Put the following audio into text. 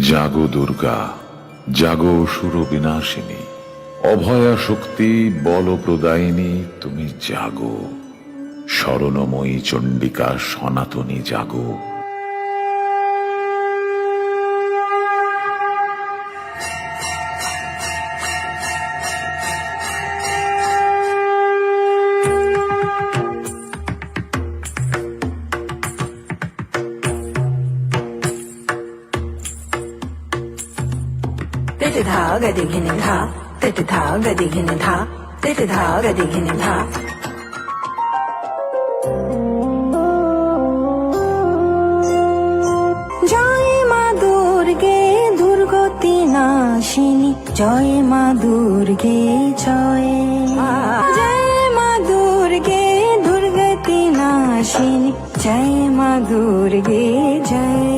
জাগো দুর্গা, জাগো অসুর বিনাশিনী অভয়া শক্তি বল প্রদায়িনী তুমি জাগো। স্মরণময়ী চণ্ডিকা সনাতনী জাগো। তেতে থা গদি ঘিনে থা তেতে থা গদি ঘিনে থা তেতে থা গদি ঘিনে থা জয় মা দুর্গে, দুর্গতি নাশিনী। জয় মা দুর্গে, জয়। জয় মা দুর্গে, দুর্গতি নাশিনী। জয় মা দুর্গে, জয়।